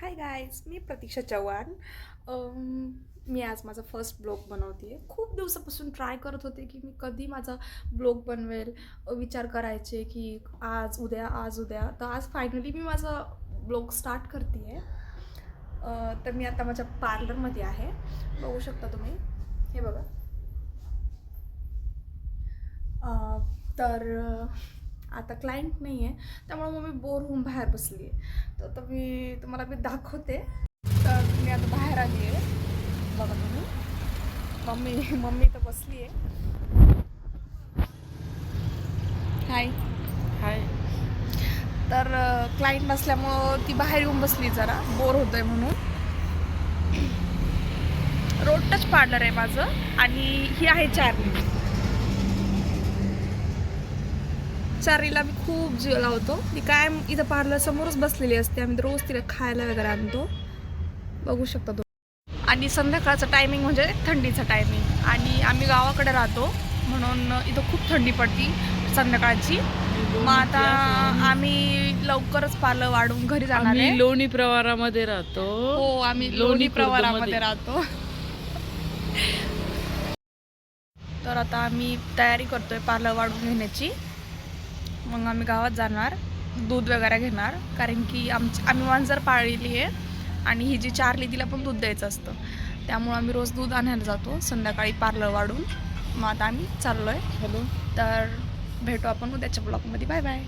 Hi guys मी प्रतीक्षा चव्हाण. मी आज माझा first blog बनवते खूप दिवसापासून ट्राय करत होते की मी कधी माझा ब्लॉग बनवेल. विचार करायचे की आज उद्या आज उद्या. तर आज फायनली मी माझा ब्लॉग स्टार्ट करते आहे तर मी आता माझ्या पार्लरमध्ये आहे. बघू शकता तुम्ही. हे बघा. तर आता क्लायंट नाही आहे त्यामुळे मग मी बोर होऊन बाहेर बसली आहे तर आता मी तुम्हाला मी दाखवते. तर मी आता बाहेर आली आहे बघा तुम्ही. मम्मी मम्मी तर बसली आहे हाय हाय तर क्लायंट नसल्यामुळं ती बाहेर येऊन बसली जरा. बोर होत आहे म्हणून. रोड टच पार्लर आहे माझं. आणि ही आहे चार्ली चार्लीला मी खूप जीव लावतो. ती कायम इथं पार्लर समोरच बसलेली असते. आम्ही रोज तिला खायला वगैरे आणतो. बघू शकता तो आणि संध्याकाळचा टायमिंग म्हणजे थंडीचा टायमिंग आणि आम्ही गावाकडे राहतो. म्हणून इथं खूप थंडी पडती संध्याकाळची. मग आता आम्ही लवकरच पार्लर वाढून घरी जाणार आहे. लोणी प्रवारामध्ये राहतो. हो आम्ही लोणी. प्रवारामध्ये राहतो. तर आता आम्ही तयारी करतोय पार्लर वाढून घेण्याची. मग आम्ही गावात जाणार दूध वगैरे घेणार. कारण की आमची आम्ही मांजर पाळलेली आहे आणि ही जी चारली तिला पण दूध द्यायचं असतं. त्यामुळं आम्ही रोज दूध आणायला जातो संध्याकाळी पार्लर वाढून. मग आता आम्ही चाललो आहे हॅलो. तर भेटू आपण उद्याच्या ब्लॉगमध्ये बाय बाय.